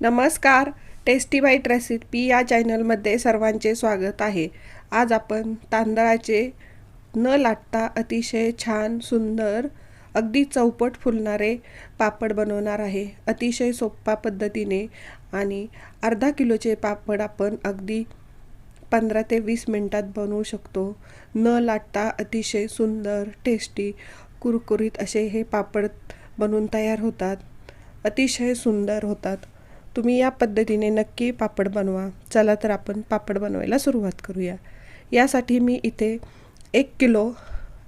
नमस्कार tasty bite recipe या चॅनलमध्ये सर्वांचे स्वागत आहे. आज आपण तांदळाचे न लाटता अतिशय छान सुंदर अगदी चौपट फुलणारे पापड बनवणार आहे. अतिशय सोप्पा पद्धतीने आणि अर्धा किलोचे पापड आपण अगदी पंधरा ते वीस मिनटात बनवू शकतो. न लाटता अतिशय सुंदर टेस्टी कुरकुरीत असे हे पापड बनवून तयार होतात. अतिशय सुंदर होतात. तुम्ही या पद्धतीने नक्की पापड बनवा. चला तर आपण पापड बनवायला सुरुवात करूया. यासाठी मी इथे एक किलो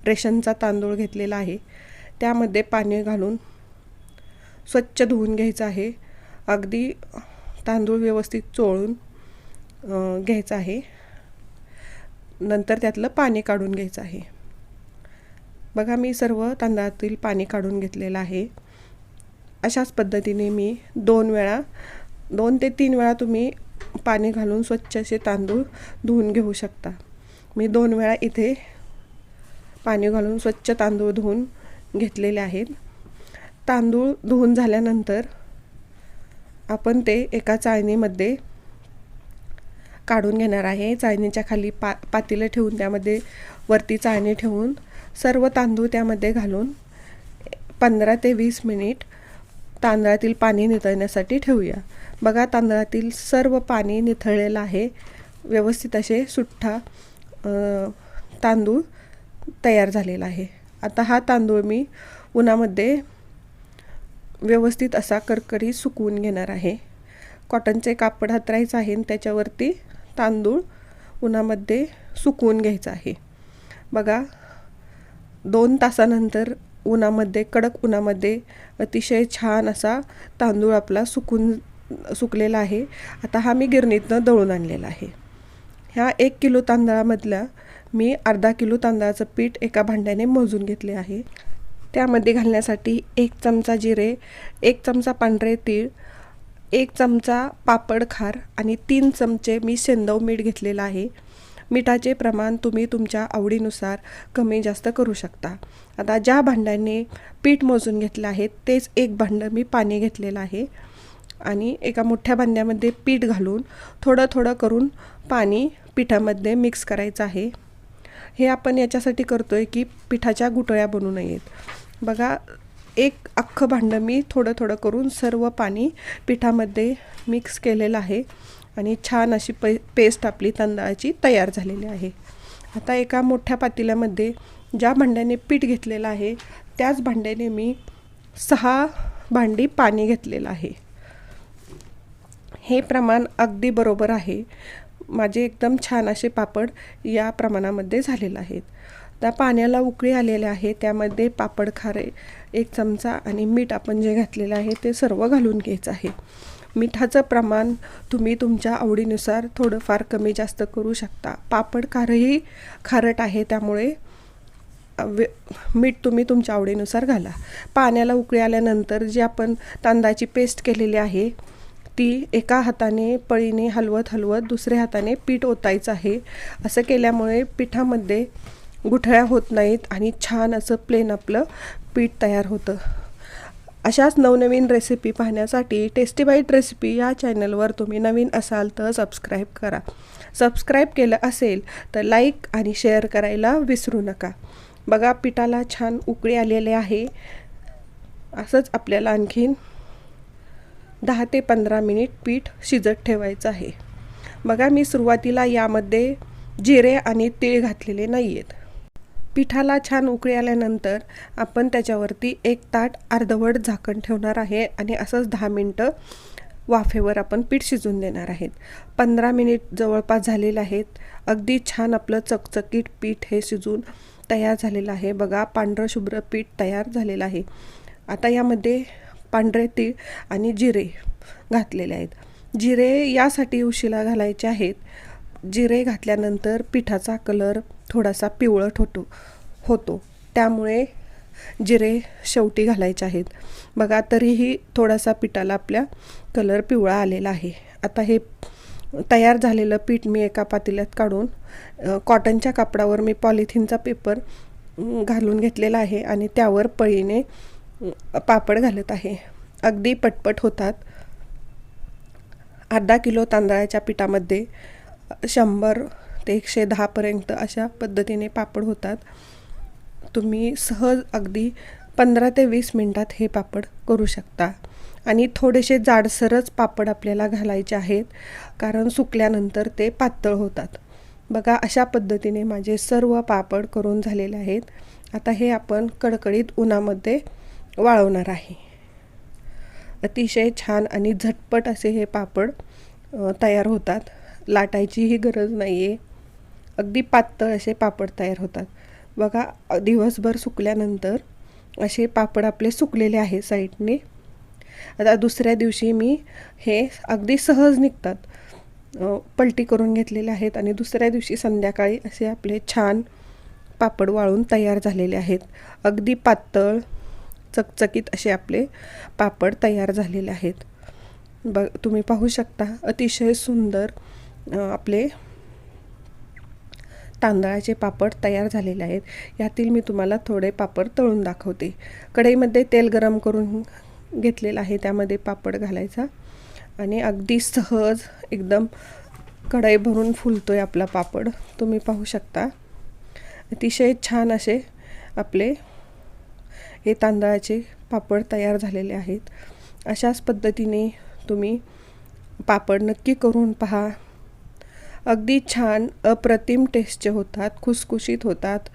रेशनचा तांदूळ घेतलेला आहे. त्यामध्ये पाणी घालून स्वच्छ धुवून घ्यायचं आहे. अगदी तांदूळ व्यवस्थित चोळून घ्यायचं आहे. नंतर त्यातलं पाणी काढून घ्यायचं आहे. बघा मी सर्व तांदळातील पाणी काढून घेतलेलं आहे. अशाच पद्धतीने मी दोन वेळा दोन ते तीन वेळा तुम्ही पाणी घालून स्वच्छ असे तांदूळ धुवून घेऊ शकता. मी दोन वेळा इथे पाणी घालून स्वच्छ तांदूळ धुवून घेतलेले आहेत. तांदूळ धुवून झाल्यानंतर आपण ते एका चाळणीमध्ये काढून घेणार आहे. चाळणीच्या खाली पा पातीलं ठेवून त्यामध्ये वरती चाळणी ठेवून सर्व तांदूळ त्यामध्ये घालून पंधरा ते वीस मिनिट तांदळातील पाणी निथळण्यासाठी ठेवूया. बघा तांदळातील सर्व पाणी निथळलेलं आहे. व्यवस्थित असे सुट्टा तांदूळ तयार झालेला आहे. आता हा तांदूळ मी उन्हामध्ये व्यवस्थित असा करकरी सुकवून घेणार आहे. कॉटनचे कापड हातरायचं आहे आणि त्याच्यावरती तांदूळ उन्हामध्ये सुकवून घ्यायचं आहे. बघा दोन तासानंतर उन्हामध्ये कडक उन्हामध्ये अतिशय छान असा तांदूळ आपला सुकून सुकलेला आहे. आता हा मी गिरणीतनं दळून आणलेला आहे. ह्या एक किलो तांदळामधल्या मी अर्धा किलो तांदळाचं पीठ एका भांड्याने मोजून घेतले आहे. त्यामध्ये घालण्यासाठी एक चमचा जिरे एक चमचा पांढरे तीळ एक चमचा पापड खार आणि तीन चमचे मी सेंदव मीठ घेतलेलं आहे. मिठाचे प्रमाण तुम्ही तुमच्या आवडीनुसार कमी जास्त करू शकता. आता ज्या भांड्याने पीठ मोजून घेतलं आहे तेच एक भांडं मी पाणी घेतलेलं आहे. आणि एका मोठ्या भांड्यामध्ये पीठ घालून थोडं थोडं करून पाणी पिठामध्ये मिक्स करायचं आहे. हे आपण याच्यासाठी करतो आहे की पिठाच्या गुटळ्या बनू नयेत. बघा एक अख्खं भांडं मी थोडं थोडं करून सर्व पाणी पिठामध्ये मिक्स केलेलं आहे. आणि छान अशी पै पेस्ट आपली तांदळाची तयार झालेली आहे. आता एका मोठ्या पातेल्यामध्ये ज्या भांड्याने पीठ घेतलेलं आहे त्याच भांड्याने मी सहा भांडी पाणी घेतलेलं आहे. हे प्रमाण अगदी बरोबर आहे. माझे एकदम छान असे पापड या प्रमाणामध्ये झालेले आहेत. त्या पाण्याला उकळी आलेले आहे त्यामध्ये पापड खारे एक चमचा आणि मीठ आपण जे घातलेलं आहे ते सर्व घालून घ्यायचं आहे. मिठाचं प्रमाण तुम्ही तुमच्या आवडीनुसार थोडंफार कमी जास्त करू शकता. पापड खारही खारट आहे त्यामुळे वे मीठ तुम्ही तुमच्या आवडीनुसार घाला. पाण्याला उकळी आल्यानंतर जी आपण तांदळाची पेस्ट केलेली आहे ती एका हाताने पळीने हलवत हलवत दुसऱ्या हाताने पीठ ओतायचं आहे. असं केल्यामुळे पिठामध्ये गुठळ्या होत नाहीत आणि छान असं प्लेन आपलं पीठ तयार होतं. अशाच नवनवीन रेसिपी पाहण्यासाठी टेस्टी बाईट रेसिपी या चॅनलवर तुम्ही नवीन असाल तर सबस्क्राईब करा. सबस्क्राईब केलं असेल तर लाईक आणि शेअर करायला विसरू नका. बघा पिठाला छान उकळी आलेले आहे. असंच आपल्याला आणखीन दहा ते पंधरा मिनिट पीठ शिजत ठेवायचं आहे. बघा मी सुरुवातीला यामध्ये जिरे आणि तीळ घातलेले नाही आहेत पिठाला छान उकळी आल्यानंतर आपण त्याच्यावरती एक ताट अर्धवट झाकण ठेवणार आहे आणि असंच दहा मिनटं वाफेवर आपण पीठ शिजून देणार आहेत. पंधरा मिनिट जवळपास झालेले आहेत. अगदी छान आपलं चकचकीत पीठ हे शिजून तयार झालेलं आहे. बघा पांढरं शुभ्र पीठ तयार झालेलं आहे. आता यामध्ये पांढरे तीळ आणि जिरे घातलेले आहेत. जिरे यासाठी उशिला घालायचे आहेत. जिरे घातल्यानंतर पिठाचा कलर थोडासा पिवळट होतो होतो. त्यामुळे जिरे शेवटी घालायचे आहेत. बघा तरीही थोडासा पिठाला आपल्या कलर पिवळा आलेला आहे. आता हे तयार झालेलं पीठ मी एका पातेल्यात काढून कॉटनच्या कापडावर मी पॉलिथिनचा पेपर घालून घेतलेला आहे आणि त्यावर पळीने पापड घालत आहे. अगदी पटपट होतात. अर्धा किलो तांदळाच्या पिठामध्ये शंभर ते एकशे दहापर्यंत अशा पद्धतीने पापड होतात. तुम्ही सहज अगदी पंधरा ते वीस मिनटात हे पापड करू शकता. आणि थोडेसे जाडसरच पापड आपल्याला घालायचे आहेत कारण सुकल्यानंतर ते पातळ होतात. बघा अशा पद्धतीने माझे सर्व पापड करून झालेले आहेत. आता हे आपण कडकडीत उन्हामध्ये वाळवणार आहे. अतिशय छान आणि झटपट असे हे पापड तयार होतात. लाटायचीही गरज नाही आहे अगदी पातळ असे पापड तयार होतात. बघा दिवसभर सुकल्यानंतर असे पापड आपले सुकलेले आहे साईडने. आता दुसऱ्या दिवशी मी हे अगदी सहज निघतात. पलटी करून घेतलेले आहेत आणि दुसऱ्या दिवशी संध्याकाळी असे आपले छान पापड वाळून तयार झालेले आहेत. अगदी पातळ चकचकीत असे आपले पापड तयार झालेले आहेत. ब तुम्ही पाहू शकता अतिशय सुंदर आपले तांदळाचे पापड तयार झालेले आहेत. यातील मी तुम्हाला थोडे पापड तळून दाखवते. कढईमध्ये तेल गरम करून घेतलेलं आहे. त्यामध्ये पापड घालायचा. आणि अगदी सहज एकदम कढई भरून फुलतो आहे आपला पापड. तुम्ही पाहू शकता. अतिशय छान असे आपले हे तांदळाचे पापड तयार झालेले आहेत. अशाच पद्धतीने तुम्ही पापड नक्की करून पहा. अगदी छान अप्रतिम टेस्टचे होतात खुसखुशीत होतात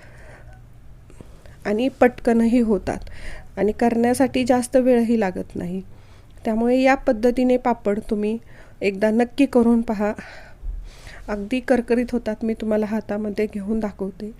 आणि पटकनही होतात आणि करण्यासाठी जास्त वेळही लागत नाही. त्यामुळे या पद्धतीने पापड तुम्ही एकदा नक्की करून पहा. अगदी करकरीत होतात मी तुम्हाला हातामध्ये घेऊन दाखवते.